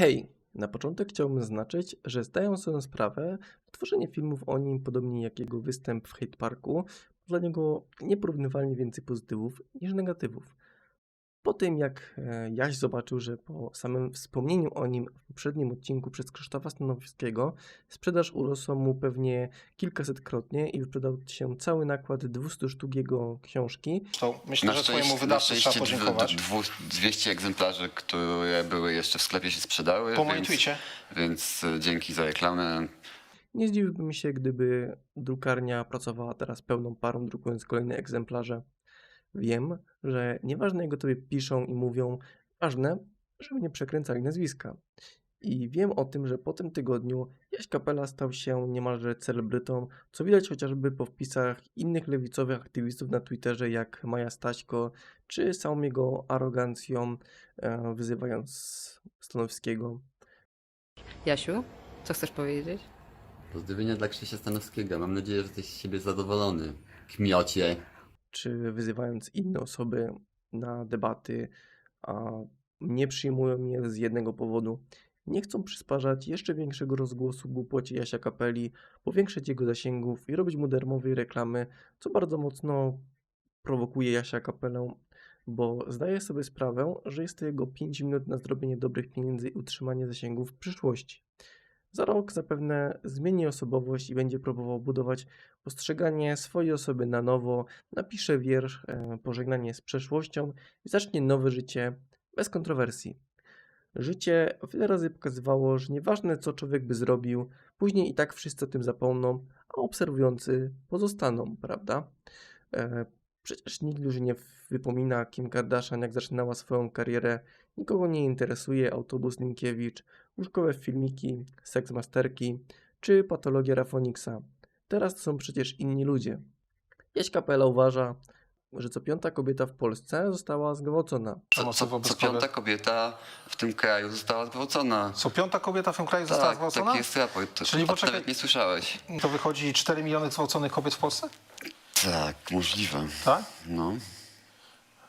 Hej, na początek chciałbym zaznaczyć, że zdaję sobie sprawę, tworzenie filmów o nim, podobnie jak jego występ w Hate Parku, dla niego nieporównywalnie więcej pozytywów niż negatywów. Po tym jak e, Jaś zobaczył, że po samym wspomnieniu o nim w poprzednim odcinku przez Krzysztofa Stanowskiego sprzedaż urosła mu pewnie kilkasetkrotnie i wyprzedał się cały nakład 200 sztuk jego książki, To myślę, że twojemu na wydawcy trzeba podziękować. dwu- 200 egzemplarzy, które były jeszcze w sklepie się sprzedały, Po moim więc, więc e, dzięki za reklamę. Nie zdziwiłbym się, gdyby drukarnia pracowała teraz pełną parą, drukując kolejne egzemplarze. Wiem, że nieważne jak o tobie piszą i mówią, ważne, żeby nie przekręcali nazwiska. I wiem o tym, że po tym tygodniu Jaś Kapela stał się niemalże celebrytą, co widać chociażby po wpisach innych lewicowych aktywistów na Twitterze, jak Maja Staśko, czy samą jego arogancją, e, wyzywając Stanowskiego. Jasiu, co chcesz powiedzieć? Pozdrowienia dla Krzysia Stanowskiego. Mam nadzieję, że jesteś z siebie zadowolony. Kmiocie. Czy wyzywając inne osoby na debaty, a nie przyjmują je z jednego powodu. Nie chcą przysparzać jeszcze większego rozgłosu głupocie Jasia Kapeli, powiększać jego zasięgów i robić mu darmowej reklamy, co bardzo mocno prowokuje Jasia Kapelę, bo zdaje sobie sprawę, że jest to jego 5 minut na zrobienie dobrych pieniędzy i utrzymanie zasięgów w przyszłości. Za rok zapewne zmieni osobowość i będzie próbował budować postrzeganie swojej osoby na nowo, napisze wiersz, e, pożegnanie z przeszłością i zacznie nowe życie bez kontrowersji. Życie wiele razy pokazywało, że nieważne co człowiek by zrobił, później i tak wszyscy o tym zapomną, a obserwujący pozostaną, prawda? E, Przecież nikt już nie wypomina Kim Kardashian, jak zaczynała swoją karierę. Nikogo nie interesuje autobus Linkiewicz, łóżkowe filmiki, seksmasterki czy patologia Rafoniksa. Teraz to są przecież inni ludzie. Jaś Kapela uważa, że co piąta kobieta w Polsce została zgwałcona. Co, co, co piąta kobiet. kobieta w tym kraju została zgwałcona. Co piąta kobieta w tym kraju została Tak, zgwałcona? taki jest raport. To, Czyli poczekaj- nawet nie słyszałeś. To wychodzi 4 miliony zgwałconych kobiet w Polsce? Tak, możliwe. Tak? No.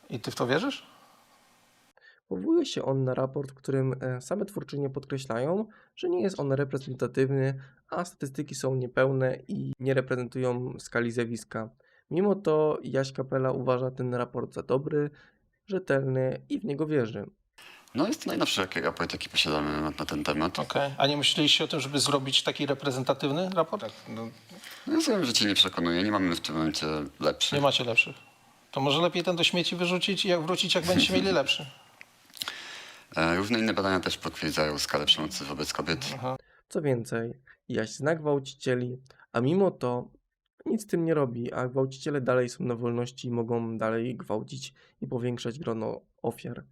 I ty w to wierzysz? Powołuje się on na raport, w którym e, same twórczynie podkreślają, że nie jest on reprezentatywny, a statystyki są niepełne i nie reprezentują skali zjawiska. Mimo to Jaś Kapela uważa ten raport za dobry, rzetelny i w niego wierzy. No jest to najnowszy jaki raport, jaki posiadamy na, na ten temat. Okej. A nie myśleliście o tym, żeby zrobić taki reprezentatywny raport? No, No, ja wiem, że cię nie przekonuje. Nie mamy w tym momencie lepszych. nie macie lepszych. To może lepiej ten do śmieci wyrzucić i jak wrócić, jak będziecie mieli lepszy. E, Różne inne badania też potwierdzają skalę przemocy wobec kobiet. Aha. Co więcej, Jaś zna gwałcicieli, a mimo to nic z tym nie robi, a gwałciciele dalej są na wolności i mogą dalej gwałcić i powiększać grono ofiar.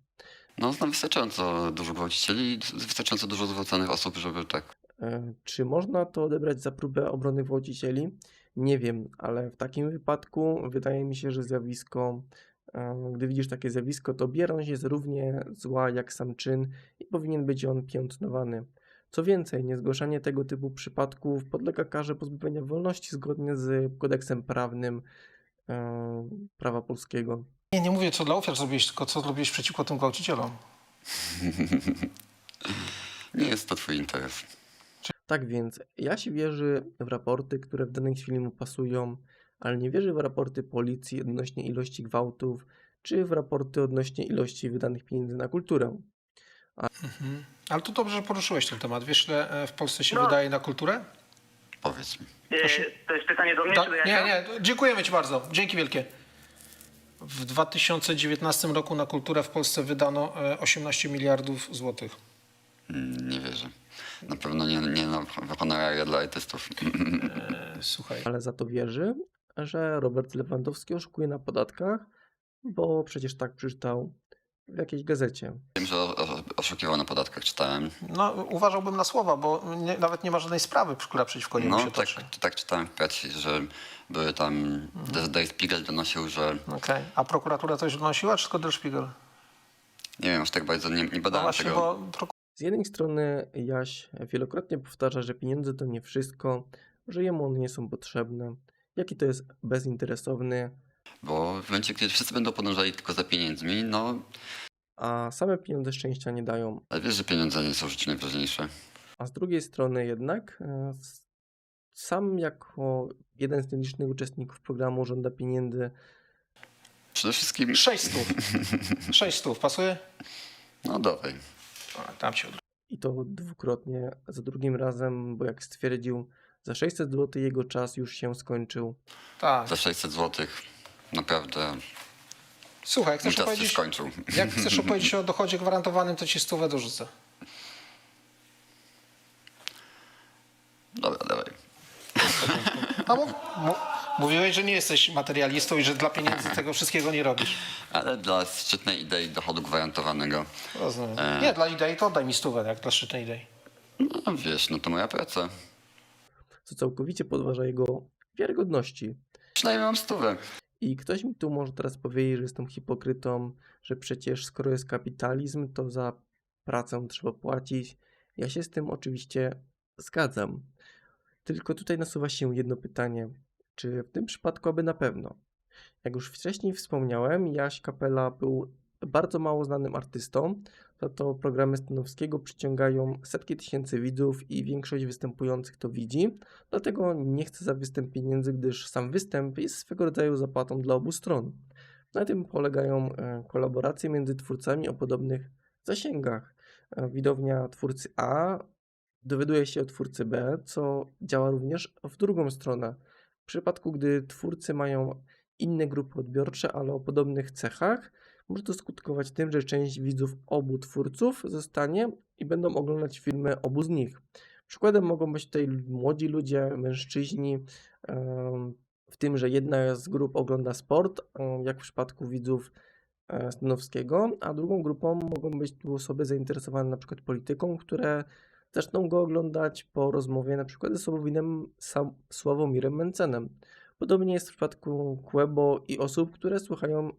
No, znam wystarczająco dużo gwałcicieli i wystarczająco dużo zgwałconych osób, żeby tak. E, Czy można to odebrać za próbę obrony gwałcicieli? Nie wiem, ale w takim wypadku wydaje mi się, że zjawisko, gdy widzisz takie zjawisko, to bierność jest równie zła jak sam czyn i powinien być on piętnowany. Co więcej, niezgłaszanie tego typu przypadków podlega karze pozbawienia wolności zgodnie z kodeksem prawnym e, prawa polskiego. Nie, nie mówię, co dla ofiar zrobiłeś, tylko co zrobiłeś przeciwko tym gwałcicielom. Nie jest to twój interes. Tak więc Jaś wierzy w raporty, które w danej chwili mu pasują, ale nie wierzy w raporty policji odnośnie ilości gwałtów, czy w raporty odnośnie ilości wydanych pieniędzy na kulturę. Mhm. Ale to dobrze, że poruszyłeś ten temat. Wiesz, ile e, w Polsce się No. wydaje na kulturę? Powiedz mi. E, To jest pytanie do mnie, czy do Nie, nie, dziękujemy Ci bardzo. Dzięki wielkie. W 2019 roku na kulturę w Polsce wydano e, 18 miliardów złotych. Mm, Nie wierzę. Na pewno nie, nie na honoraria dla artystów. E, Słuchaj. Ale za to wierzy, że Robert Lewandowski oszukuje na podatkach, bo przecież tak przeczytał w jakiejś gazecie. Wiem, że oszukiwał na podatkach, czytałem. No, uważałbym na słowa, bo nie, nawet nie ma żadnej sprawy, która przeciwko niemu No, się tak, toczy. tak czytałem w pracy, że były tam. Der, Der Spiegel donosił, że. Okej. A prokuratura coś wnosiła, czy tylko Der Spiegel? Nie wiem, aż tak bardzo nie, nie No badałem właśnie, tego. bo Z jednej strony Jaś wielokrotnie powtarza, że pieniądze to nie wszystko, że jemu one nie są potrzebne, jaki to jest bezinteresowny, Bo w momencie, kiedy wszyscy będą podążali tylko za pieniędzmi, no a same pieniądze szczęścia nie dają. Ale wiesz, że pieniądze nie są rzeczy najważniejsze. A z drugiej strony jednak e, sam jako jeden z nielicznych uczestników programu żąda pieniędzy Przede wszystkim... 6 stów. 6 stów, pasuje? No dawaj. A, tam się odwrócę. i to dwukrotnie, za drugim razem, bo jak stwierdził, za 600 zł jego czas już się skończył. Tak. Za 600 zł. Naprawdę. Słuchaj, jak Mój chcesz czas się opowiedzieć, skończył. jak chcesz opowiedzieć o dochodzie gwarantowanym, to ci stówę dorzucę. Dobra, dawaj. A bo, mu, mówiłeś, że nie jesteś materialistą i że dla pieniędzy tego wszystkiego nie robisz. Ale dla szczytnej idei dochodu gwarantowanego. Rozumiem. E. Nie, dla idei to oddaj mi stówę, jak dla szczytnej idei. No wiesz, no to moja praca. Co całkowicie podważa jego wiarygodności. Przynajmniej mam stówę. I ktoś mi tu może teraz powiedzieć, że jestem hipokrytą, że przecież skoro jest kapitalizm, to za pracę trzeba płacić. Ja się z tym oczywiście zgadzam. Tylko tutaj nasuwa się jedno pytanie. Czy w tym przypadku aby na pewno? Jak już wcześniej wspomniałem, Jaś Kapela był bardzo mało znanym artystą, za to programy Stanowskiego przyciągają setki tysięcy widzów i większość występujących to widzi, dlatego nie chce za występ pieniędzy, gdyż sam występ jest swego rodzaju zapłatą dla obu stron. Na tym polegają e, kolaboracje między twórcami o podobnych zasięgach. E, Widownia twórcy A dowiaduje się o twórcy B, co działa również w drugą stronę. W przypadku, gdy twórcy mają inne grupy odbiorcze, ale o podobnych cechach, może to skutkować tym, że część widzów obu twórców zostanie i będą oglądać filmy obu z nich. Przykładem mogą być tutaj młodzi ludzie, mężczyźni, w tym, że jedna z grup ogląda sport, jak w przypadku widzów e, Stanowskiego, a drugą grupą mogą być tu osoby zainteresowane na przykład polityką, które zaczną go oglądać po rozmowie na przykład ze Sławomirem, Sam- Sławomirem Mencenem. Podobnie jest w przypadku Quebo i osób, które słuchają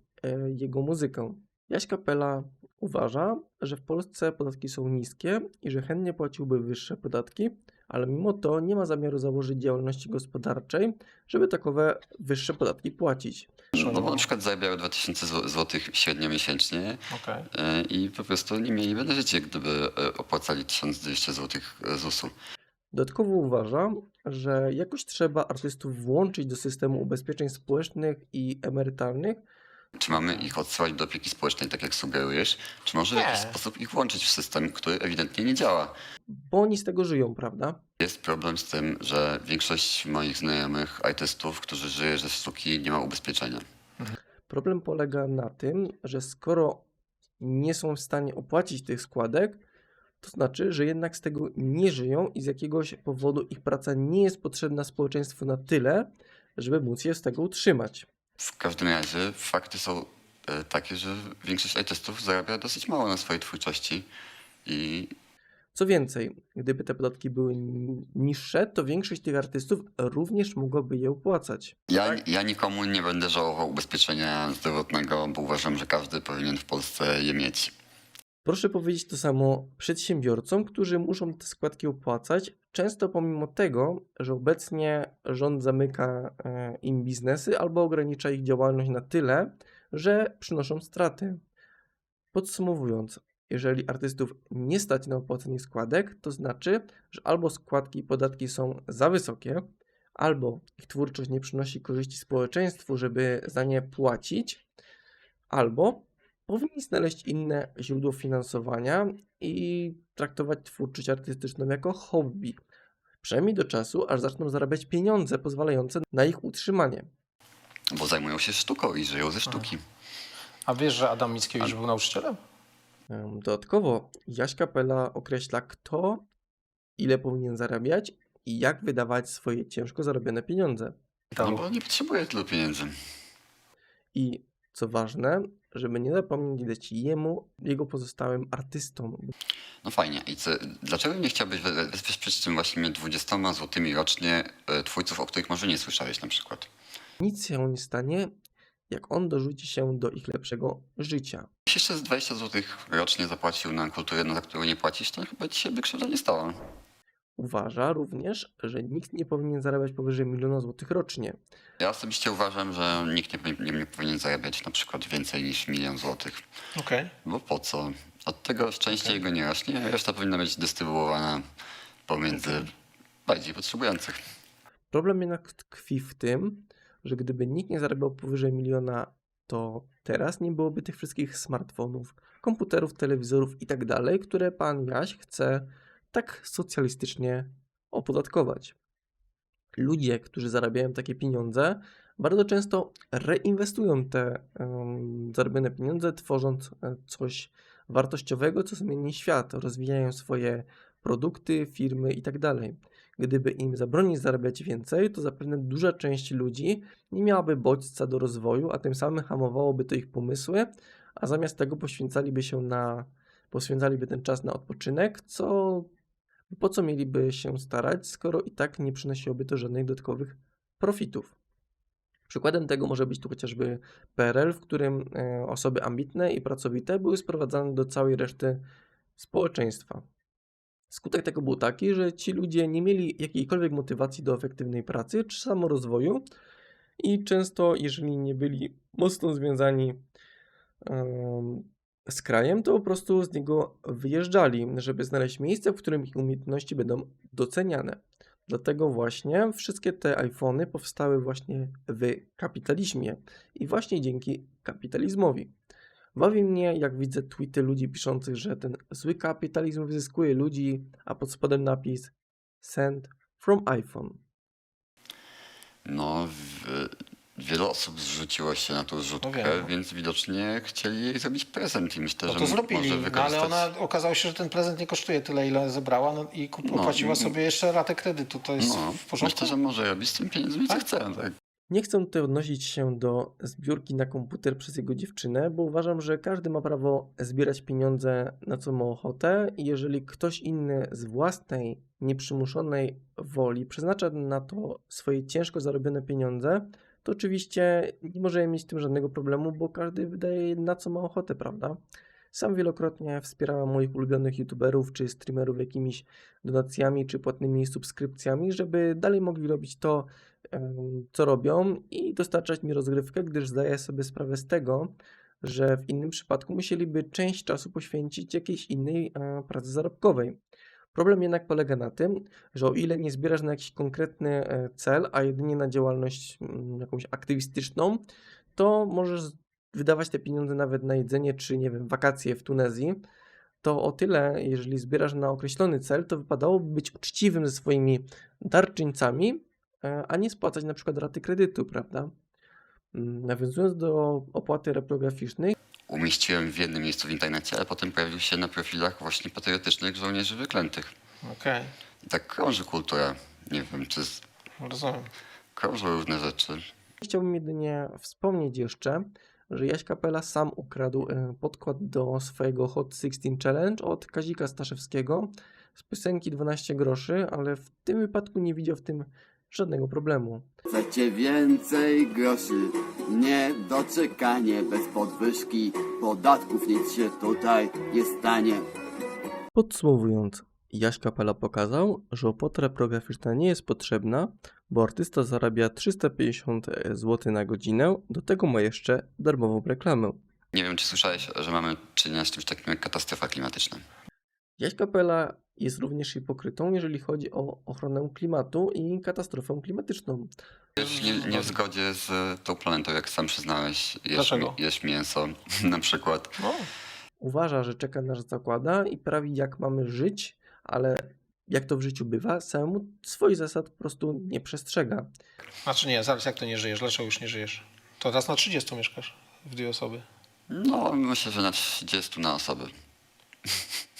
jego muzykę. Jaś Kapela uważa, że w Polsce podatki są niskie i że chętnie płaciłby wyższe podatki, ale mimo to nie ma zamiaru założyć działalności gospodarczej, żeby takowe wyższe podatki płacić. No bo na przykład zarabiają 2000 zł średnio miesięcznie Okej. e, i po prostu nie mieliby na życie, gdyby e, opłacali 1200 zł ZUS-u. Dodatkowo uważa, że jakoś trzeba artystów włączyć do systemu ubezpieczeń społecznych i emerytalnych, Czy mamy ich odsyłać do opieki społecznej, tak jak sugerujesz? Czy może w jakiś sposób ich włączyć w system, który ewidentnie nie działa? bo oni z tego żyją, prawda? Jest problem z tym, że większość moich znajomych artystów, którzy żyje ze sztuki, nie ma ubezpieczenia. Problem polega na tym, że skoro nie są w stanie opłacić tych składek, to znaczy, że jednak z tego nie żyją i z jakiegoś powodu ich praca nie jest potrzebna społeczeństwu na tyle, żeby móc je z tego utrzymać. W każdym razie fakty są e, takie, że większość artystów zarabia dosyć mało na swojej twórczości i Co więcej, gdyby te podatki były ni- niższe, to większość tych artystów również mogłaby je opłacać. ja, ja nikomu nie będę żałował ubezpieczenia zdrowotnego, bo uważam, że każdy powinien w Polsce je mieć. Proszę powiedzieć to samo przedsiębiorcom, którzy muszą te składki opłacać, często pomimo tego, że obecnie rząd zamyka e, im biznesy albo ogranicza ich działalność na tyle, że przynoszą straty. Podsumowując, jeżeli artystów nie stać na opłacenie składek, to znaczy, że albo składki i podatki są za wysokie, albo ich twórczość nie przynosi korzyści społeczeństwu, żeby za nie płacić, albo powinni znaleźć inne źródło finansowania i traktować twórczość artystyczną jako hobby. Przynajmniej do czasu, aż zaczną zarabiać pieniądze pozwalające na ich utrzymanie. Bo zajmują się sztuką i żyją ze sztuki. A wiesz, że Adam Mickiewicz był nauczycielem? Em, Dodatkowo Jaś Kapela określa, kto ile powinien zarabiać i jak wydawać swoje ciężko zarobione pieniądze. No bo nie potrzebuje tylu pieniędzy. I co ważne, żeby nie zapomnieć dać jemu, jego pozostałym artystom, No fajnie. I co, dlaczego nie chciałbyś we- we- wesprzeć tym właśnie 20 złotymi rocznie e, twórców, o których może nie słyszałeś na przykład? nic się nie stanie, jak on dorzuci się do ich lepszego życia. Jeśli jeszcze z 20 zł rocznie zapłacił na kulturę, na którą nie płacisz, to chyba ci się by krzywda nie stała. Uważa również, że nikt nie powinien zarabiać powyżej miliona złotych rocznie. Ja osobiście uważam, że nikt nie, nie, nie powinien zarabiać na przykład więcej niż milion złotych. Okej. Bo po co? Od tego szczęście jego nie rośnie, a reszta powinna być dystrybuowana pomiędzy bardziej potrzebujących. Problem jednak tkwi w tym, że gdyby nikt nie zarabiał powyżej miliona, to teraz nie byłoby tych wszystkich smartfonów, komputerów, telewizorów i tak dalej, które pan Jaś chce tak socjalistycznie opodatkować. Ludzie, którzy zarabiają takie pieniądze, bardzo często reinwestują te um, zarobione pieniądze, tworząc e, coś wartościowego, co zmieni świat, rozwijają swoje produkty, firmy i tak. Gdyby im zabronić zarabiać więcej, to zapewne duża część ludzi nie miałaby bodźca do rozwoju, a tym samym hamowałoby to ich pomysły, a zamiast tego poświęcaliby się na, poświęcaliby ten czas na odpoczynek, co po co mieliby się starać, skoro i tak nie przynosiłoby to żadnych dodatkowych profitów. Przykładem tego może być tu chociażby PRL, w którym e, osoby ambitne i pracowite były sprowadzane do całej reszty społeczeństwa. Skutek tego był taki, że ci ludzie nie mieli jakiejkolwiek motywacji do efektywnej pracy czy samorozwoju i często, jeżeli nie byli mocno związani z krajem, to po prostu z niego wyjeżdżali, żeby znaleźć miejsce, w którym ich umiejętności będą doceniane. Dlatego właśnie wszystkie te iPhony powstały właśnie w kapitalizmie i właśnie dzięki kapitalizmowi. Bawi mnie, jak widzę tweety ludzi piszących, że ten zły kapitalizm wyzyskuje ludzi, a pod spodem napis Send from iPhone. No, w, wiele osób zrzuciło się na tą rzutkę, No wiem. więc widocznie chcieli jej zrobić prezent i myślę, No że to m- zrobili, może no, ale wykorzystać... ona okazało się, że ten prezent nie kosztuje tyle, ile zebrała no, i kup- No, opłaciła i- sobie jeszcze ratę kredytu. To jest No, w porządku? myślę, że może robić z tym pieniędzmi co Tak? chce. Tak? Nie chcę tutaj odnosić się do zbiórki na komputer przez jego dziewczynę, bo uważam, że każdy ma prawo zbierać pieniądze na co ma ochotę i jeżeli ktoś inny z własnej, nieprzymuszonej woli przeznacza na to swoje ciężko zarobione pieniądze, to oczywiście nie możemy mieć z tym żadnego problemu, bo każdy wydaje na co ma ochotę, prawda? Sam wielokrotnie wspierałem moich ulubionych youtuberów czy streamerów jakimiś donacjami czy płatnymi subskrypcjami, żeby dalej mogli robić to, co robią i dostarczać mi rozgrywkę, gdyż zdaję sobie sprawę z tego, że w innym przypadku musieliby część czasu poświęcić jakiejś innej pracy zarobkowej. Problem jednak polega na tym, że o ile nie zbierasz na jakiś konkretny e, cel, a jedynie na działalność mm, jakąś aktywistyczną, to możesz wydawać te pieniądze nawet na jedzenie czy, nie wiem, wakacje w Tunezji. To o tyle, jeżeli zbierasz na określony cel, to wypadałoby być uczciwym ze swoimi darczyńcami, e, a nie spłacać na przykład raty kredytu, prawda? Mm, Nawiązując do opłaty reprograficznej, Umieściłem w jednym miejscu w internecie, ale potem pojawił się na profilach właśnie patriotycznych żołnierzy wyklętych. Okej, I tak krąży kultura. Nie wiem, czy z... rozumiem. krążą różne rzeczy. chciałbym jedynie wspomnieć jeszcze, że Jaś Kapela sam ukradł e, podkład do swojego Hot 16 Challenge od Kazika Staszewskiego z piosenki 12 groszy, ale w tym wypadku nie widział w tym żadnego problemu. Chcecie więcej groszy, nie doczekanie bez podwyżki podatków, nic się tutaj nie stanie. Podsumowując, Jaś Kapela pokazał, że opłata reprograficzna nie jest potrzebna, bo artysta zarabia 350 zł na godzinę, do tego ma jeszcze darmową reklamę. Nie wiem, czy słyszałeś, że mamy czynienia z czymś takim jak katastrofa klimatyczna. Jaś Kapela jest również hipokrytą, jeżeli chodzi o ochronę klimatu i katastrofę klimatyczną. Jest nie, nie w zgodzie z tą planetą, jak sam przyznałeś. Jesz, Dlaczego? jesz mięso na przykład. No, Uważa, że czeka nas zakłada i prawi jak mamy żyć, ale jak to w życiu bywa, samemu swoich zasad po prostu nie przestrzega. znaczy nie, zaraz jak to nie żyjesz? Dlaczego już nie żyjesz? To teraz na 30 mieszkasz w dwie osoby. No, myślę, że na 30 na osobę.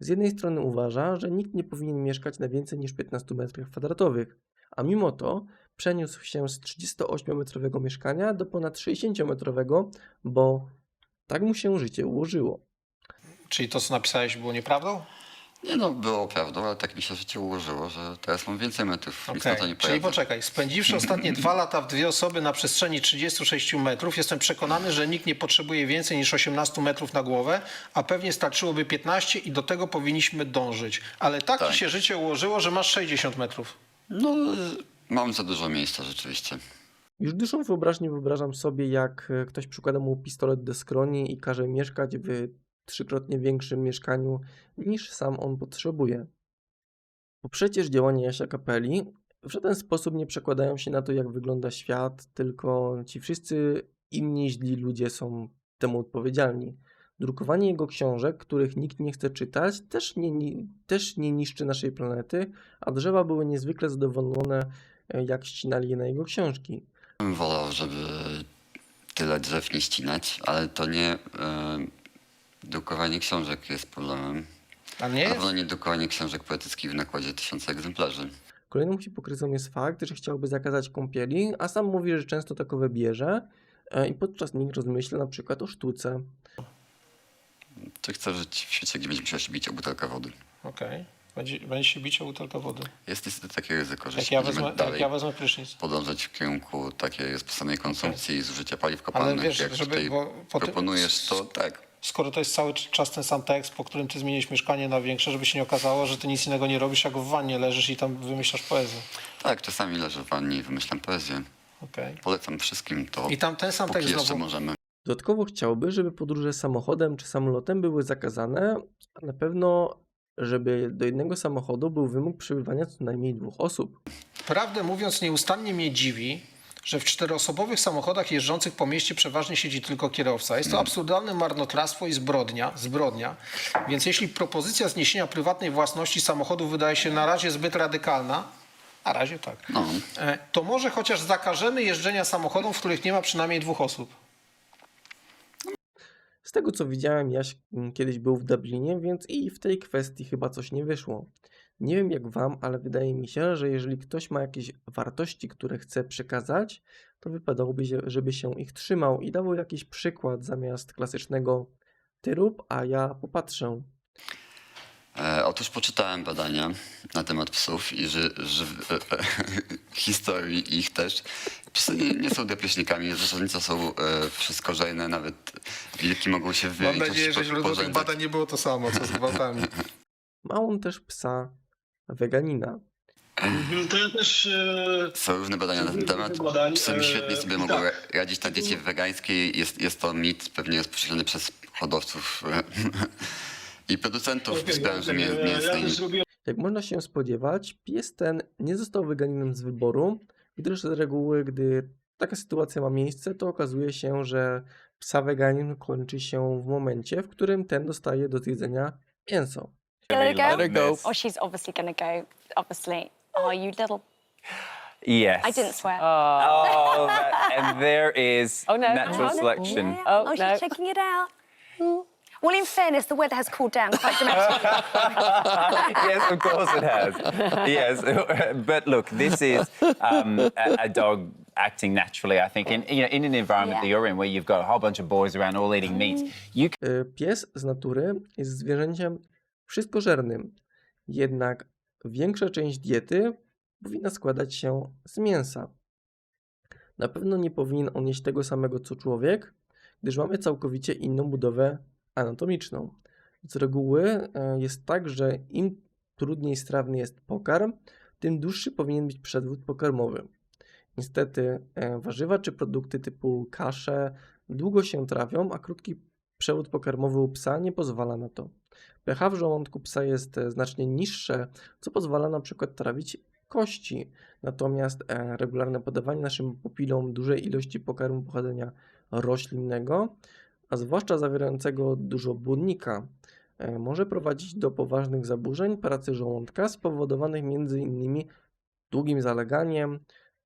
Z jednej strony uważa, że nikt nie powinien mieszkać na więcej niż 15 metrach kwadratowych, a mimo to przeniósł się z 38-metrowego mieszkania do ponad 60-metrowego, bo tak mu się życie ułożyło. Czyli to, co napisałeś, było nieprawdą? Nie no, było prawdą, ale tak mi się życie ułożyło, że teraz mam więcej metrów. Nic na Okej, to nie Czyli poczekaj, spędziwszy ostatnie dwa lata w dwie osoby na przestrzeni 36 metrów, jestem przekonany, że nikt nie potrzebuje więcej niż 18 metrów na głowę, a pewnie starczyłoby 15 i do tego powinniśmy dążyć. Ale tak, Tak. ci się życie ułożyło, że masz 60 metrów. No, mam za dużo miejsca rzeczywiście. Już dużą wyobraźnię wyobrażam sobie, jak e, ktoś przykłada mu pistolet do skroni i każe mieszkać w trzykrotnie większym mieszkaniu niż sam on potrzebuje. Bo przecież działania Jasia Kapeli w żaden sposób nie przekładają się na to, jak wygląda świat, tylko ci wszyscy inni źli ludzie są temu odpowiedzialni. Drukowanie jego książek, których nikt nie chce czytać, też nie, ni- też nie niszczy naszej planety, a drzewa były niezwykle zadowolone, e, jak ścinali je na jego książki. Wolał, żeby tyle drzew nie ścinać, ale to nie e, drukowanie książek jest problemem. A nie pewno nie drukowanie książek poetyckich w nakładzie tysiąca egzemplarzy. Kolejną hipokryzją jest fakt, że chciałby zakazać kąpieli, a sam mówi, że często takowe bierze e, i podczas nich rozmyśla na przykład o sztuce. Czy chcę żyć w świecie, gdzie będzie musiał się bić o butelkę wody? Okej. Będzie, będzie się bić o butelkę wody. Jest niestety takie ryzyko, że Jak ja, wezmę, jak dalej ja wezmę prysznic. podążać w kierunku takiej rozposanej konsumpcji i zużycia paliw Ale kopalnych, wiesz, jak żeby... tutaj proponujesz, to tak. Skoro to jest cały czas ten sam tekst, po którym ty zmienisz mieszkanie na większe, żeby się nie okazało, że ty nic innego nie robisz, jak w wannie leżysz i tam wymyślasz poezję. Tak, czasami leżę w wannie i wymyślam poezję. Okej. Polecam wszystkim to, I tam ten sam tekst jeszcze znowu. możemy. Dodatkowo chciałby, żeby podróże samochodem czy samolotem były zakazane, a na pewno, żeby do jednego samochodu był wymóg przebywania co najmniej dwóch osób. Prawdę mówiąc, nieustannie mnie dziwi, że w czteroosobowych samochodach jeżdżących po mieście przeważnie siedzi tylko kierowca. Jest to absurdalne marnotrawstwo i zbrodnia, zbrodnia. Więc jeśli propozycja zniesienia prywatnej własności samochodu wydaje się na razie zbyt radykalna, na razie tak, No, e, to może chociaż zakażemy jeżdżenia samochodom, w których nie ma przynajmniej dwóch osób. Z tego co widziałem, Jaś kiedyś był w Dublinie, więc i w tej kwestii chyba coś nie wyszło. Nie wiem jak wam, ale wydaje mi się, że jeżeli ktoś ma jakieś wartości, które chce przekazać, to wypadałoby, się- żeby się ich trzymał i dawał jakiś przykład zamiast klasycznego ty rób, a ja popatrzę. E, otóż poczytałem badania na temat psów i ży, ży, e, e, historii ich też. Psy nie, nie są depreśnikami, zasadniczo są e, wszystkorzejne, nawet wilki mogą się Mam wyjść. nadzieję, że źródło tych badań nie było to samo, co z gwałtami. Ma on też psa weganina. To ja też e, Są różne badania na ten temat. Badań, Psy e, świetnie sobie mogą tak. ra- radzić na diecie wegańskiej. Jest, jest to mit pewnie rozpowszechniony przez hodowców e, i producentów z branży ja mięsnej. zrobiłem Jak można się spodziewać, pies ten nie został weganinem z wyboru, gdyż z reguły, gdy taka sytuacja ma miejsce, to okazuje się, że psa weganin kończy się w momencie, w którym ten dostaje do zjedzenia mięso. Let her go. Let her go. Oh, she's obviously going to go. Obviously. Oh, you little. Yes. I didn't swear. Oh, that, and there is Oh, no. natural Oh, no. selection. Yeah. Oh, she's checking it out. Well, in fairness, the weather has cooled down quite dramatically. yes, of course it has. Yes, but look, this is um, a, a dog acting naturally. I think in you know in an environment that you're in where you've got a whole bunch of boys around all eating meat, you Y, Pies z natury jest zwierzęciem wszystkożernym, jednak większa część diety powinna składać się z mięsa. Na pewno nie powinien on jeść tego samego co człowiek, gdyż mamy całkowicie inną budowę anatomiczną. Z reguły e, jest tak, że im trudniej strawny jest pokarm, tym dłuższy powinien być przewód pokarmowy. Niestety e, warzywa czy produkty typu kasze długo się trawią, a krótki przewód pokarmowy u psa nie pozwala na to. pH w żołądku psa jest e, znacznie niższe, co pozwala na przykład trawić kości. Natomiast e, regularne podawanie naszym pupilom dużej ilości pokarmu pochodzenia roślinnego, a zwłaszcza zawierającego dużo błonnika, e, może prowadzić do poważnych zaburzeń pracy żołądka spowodowanych m.in. długim zaleganiem,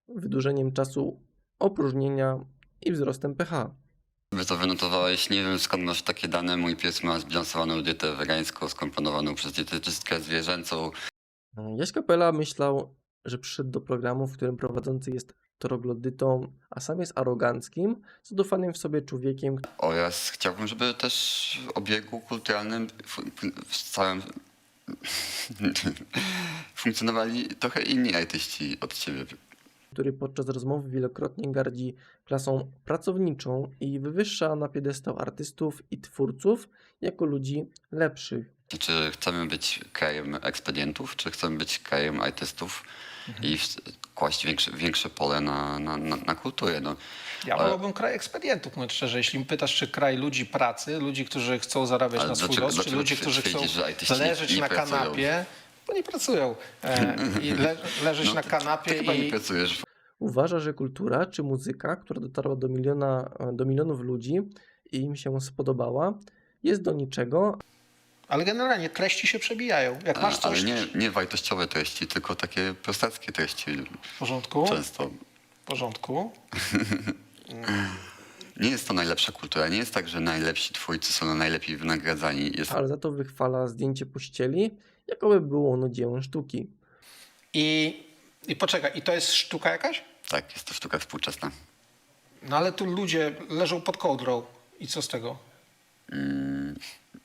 wydłużeniem czasu opróżnienia i wzrostem pH. By to wynotowałeś, nie wiem skąd masz takie dane. Mój pies ma zbilansowaną dietę wegańską, skomponowaną przez dietetystkę zwierzęcą. Jaś Kapela myślał, że przyszedł do programu, w którym prowadzący jest troglodytą, a sam jest aroganckim, zadufanym w sobie człowiekiem, Oraz chciałbym, żeby też w obiegu kulturalnym w całym funkcjonowali trochę inni artyści od ciebie. Który podczas rozmowy wielokrotnie gardzi klasą pracowniczą i wywyższa na piedestał artystów i twórców jako ludzi lepszych. Czy chcemy być krajem ekspedientów, czy chcemy być krajem artystów i w- kłaść większe, większe pole na, na, na, na kulturę. No, Ja Ale- wolałbym kraj ekspedientów, mówiąc szczerze. Jeśli pytasz, czy kraj ludzi pracy, ludzi, którzy chcą zarabiać Ale na swój dlaczego- los, czy ludzi, którzy chcą leżeć nie na pracują? kanapie, bo nie pracują. E, I le, leżeć no na kanapie chyba nie i pracujesz. Uważa, że kultura czy muzyka, która dotarła do, miliona, do milionów ludzi i im się spodobała, jest do niczego, Ale generalnie treści się przebijają. Jak masz A, ale coś nie, nie wartościowe treści, tylko takie prostackie treści w porządku, często. w porządku, Nie jest to najlepsza kultura. Nie jest tak, że najlepsi twórcy są najlepiej wynagradzani. Jest, ale za to wychwala zdjęcie pościeli, jakoby było ono dziełem sztuki. I, I poczekaj, i to jest sztuka jakaś? tak, jest to sztuka współczesna. No ale tu ludzie leżą pod kołdrą. I co z tego?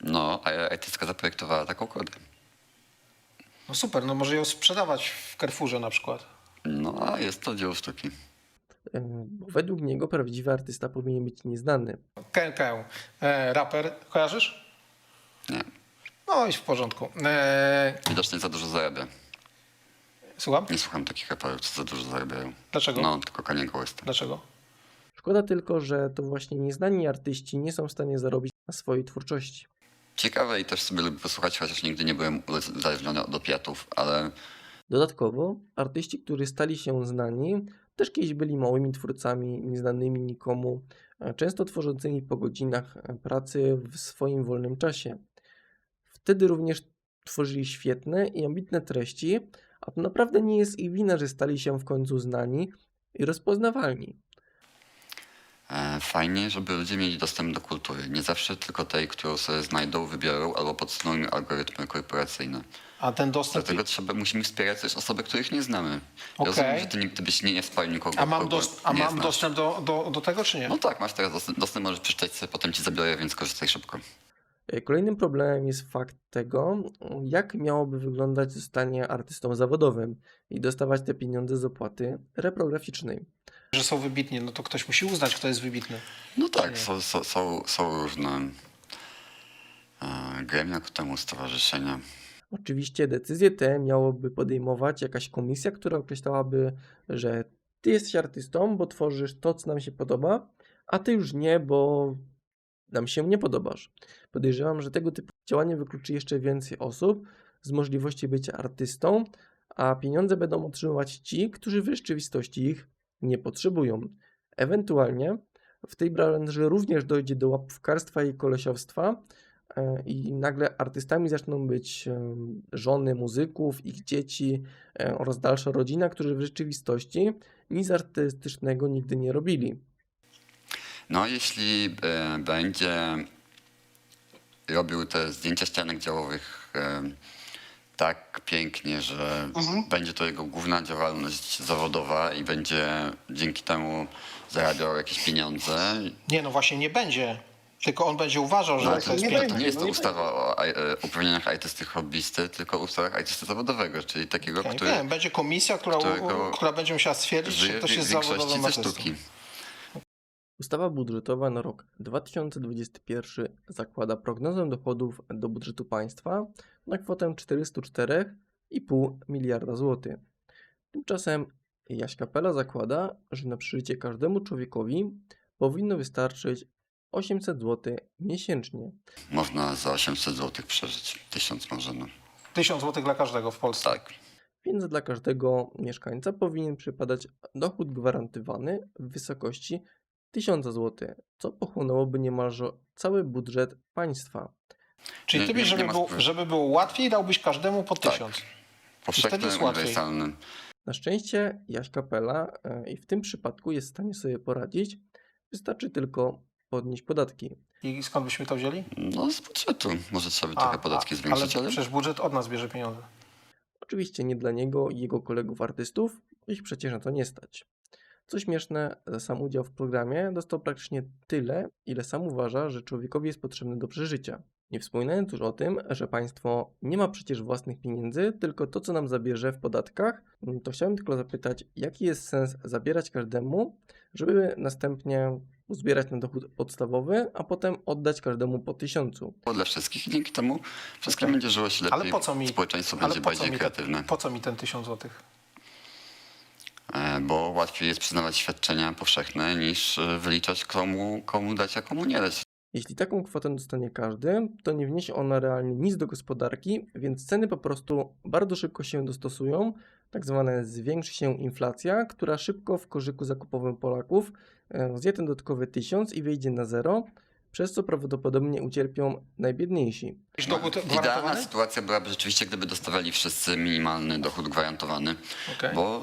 No, a artystka zaprojektowała taką kodę. No super, no może ją sprzedawać w Carrefourze na przykład. No, a jest to dzieło sztuki. Według niego prawdziwy artysta powinien być nieznany. Kękę, e, raper, kojarzysz? Nie. No i w porządku. E, Widocznie za dużo zarabia. słucham? Nie słucham takich raperów, co za dużo zarabiają. Dlaczego? No, tylko Kanye West. Dlaczego? Szkoda tylko, że to właśnie nieznani artyści nie są w stanie zarobić na swojej twórczości. Ciekawe i też sobie lubię posłuchać, chociaż nigdy nie byłem uzależniony od opiatów, ale Dodatkowo, artyści, którzy stali się znani, też kiedyś byli małymi twórcami, nieznanymi nikomu, e, często tworzącymi po godzinach e, pracy w swoim wolnym czasie. Wtedy również tworzyli świetne i ambitne treści, a to naprawdę nie jest ich wina, że stali się w końcu znani i rozpoznawalni. e, fajnie, żeby ludzie mieli dostęp do kultury. Nie zawsze tylko tej, którą sobie znajdą, wybiorą albo podsuną algorytmy korporacyjne. A ten dostęp... Dlatego trzeba, musimy wspierać też osoby, których nie znamy. Okej. rozumiem, że ty nigdy byś nie, nie wsparł nikogo, A mam, dos- a mam dostęp do, do, do tego, czy nie? No tak, masz teraz dostęp, dostęp możesz przeczytać sobie, potem ci zabiorę, więc korzystaj szybko. E, Kolejnym problemem jest fakt tego, jak miałoby wyglądać zostanie artystą zawodowym i dostawać te pieniądze z opłaty reprograficznej. Że są wybitni, no to ktoś musi uznać, kto jest wybitny. No tak, są, są, są, są różne e, gremia ku temu, stowarzyszenia. Oczywiście decyzje te miałoby podejmować jakaś komisja, która określałaby, że ty jesteś artystą, bo tworzysz to, co nam się podoba, a ty już nie, bo nam się nie podobasz. Podejrzewam, że tego typu działanie wykluczy jeszcze więcej osób z możliwości bycia artystą, a pieniądze będą otrzymywać ci, którzy w rzeczywistości ich nie potrzebują. Ewentualnie w tej branży również dojdzie do łapówkarstwa i kolesiowstwa, i nagle artystami zaczną być em, żony muzyków, ich dzieci e, oraz dalsza rodzina, którzy w rzeczywistości nic artystycznego nigdy nie robili. No, jeśli e, będzie robił te zdjęcia ścianek działowych e, tak pięknie, że będzie to jego główna działalność zawodowa i będzie dzięki temu zarabiał jakieś pieniądze. Nie, no właśnie nie będzie. Tylko on będzie uważał, że No, to to, jest nie, piękne. to nie jest to ustawa o a- e, uprawnieniach artysty hobbysty, tylko o ustawach artysty zawodowego, czyli takiego, który wiem, będzie komisja, która, którego która będzie musiała stwierdzić, czy żyje ktoś w jest większości zawodowym ze artystą. sztuki. Ustawa budżetowa na rok 2021 zakłada prognozę dochodów do budżetu państwa na kwotę 404,5 miliarda złotych. Tymczasem Jaś Kapela zakłada, że na przeżycie każdemu człowiekowi powinno wystarczyć 800 zł miesięcznie. Można za 800 zł przeżyć. Tysiąc może, no. Tysiąc złotych dla każdego w Polsce. Tak. Więc dla każdego mieszkańca powinien przypadać dochód gwarantowany w wysokości 1000 zł, co pochłonęłoby niemalże cały budżet państwa. Czyli ty byś, żeby, było, żeby było łatwiej, dałbyś każdemu po Tak. tysiąc. Powszechny, jest łatwiej. Na szczęście Jaś Kapela e, i w tym przypadku jest w stanie sobie poradzić. Wystarczy tylko podnieść podatki. I skąd byśmy to wzięli? No z budżetu. Może trzeba by A, trochę podatki a, zwiększyć, ale ale... przecież budżet od nas bierze pieniądze. Oczywiście nie dla niego i jego kolegów artystów, ich przecież na to nie stać. Co śmieszne, za sam udział w programie dostał praktycznie tyle, ile sam uważa, że człowiekowi jest potrzebny do przeżycia. Nie wspominając już o tym, że państwo nie ma przecież własnych pieniędzy, tylko to, co nam zabierze w podatkach, to chciałem tylko zapytać, jaki jest sens zabierać każdemu, żeby następnie uzbierać na dochód podstawowy, a potem oddać każdemu po tysiącu. dla wszystkich dzięki temu wszystkim będzie żyło się lepiej. Ale po co mi, Społeczeństwo ale będzie bardziej mi kreatywne. Ten, po co mi ten tysiąc złotych? E, Bo łatwiej jest przyznawać świadczenia powszechne niż e, wyliczać komu, komu dać, a komu nie dać. Jeśli taką kwotę dostanie każdy, to nie wniesie ona realnie nic do gospodarki, więc ceny po prostu bardzo szybko się dostosują. Tak zwane zwiększy się inflacja, która szybko w koszyku zakupowym Polaków e, zje ten dodatkowy tysiąc i wyjdzie na zero, przez co prawdopodobnie ucierpią najbiedniejsi. Dochód Idealna sytuacja byłaby rzeczywiście, gdyby dostawali wszyscy minimalny dochód gwarantowany. Okej. Bo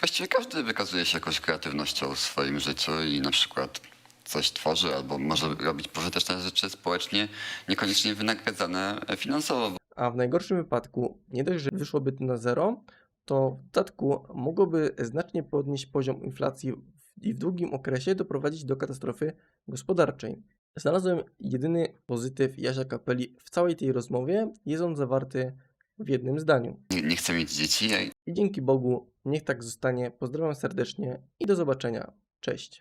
właściwie każdy wykazuje się jakąś kreatywnością w swoim życiu i na przykład coś tworzy albo może robić pożyteczne rzeczy społecznie, niekoniecznie wynagradzane finansowo. A w najgorszym wypadku, nie dość, że wyszłoby to na zero, to w dodatku mogłoby znacznie podnieść poziom inflacji i w długim okresie doprowadzić do katastrofy gospodarczej. Znalazłem jedyny pozytyw Jasia Kapeli w całej tej rozmowie, jest on zawarty w jednym zdaniu. Nie, nie chcę mieć dzieci, I dzięki Bogu, niech tak zostanie. Pozdrawiam serdecznie i do zobaczenia. Cześć.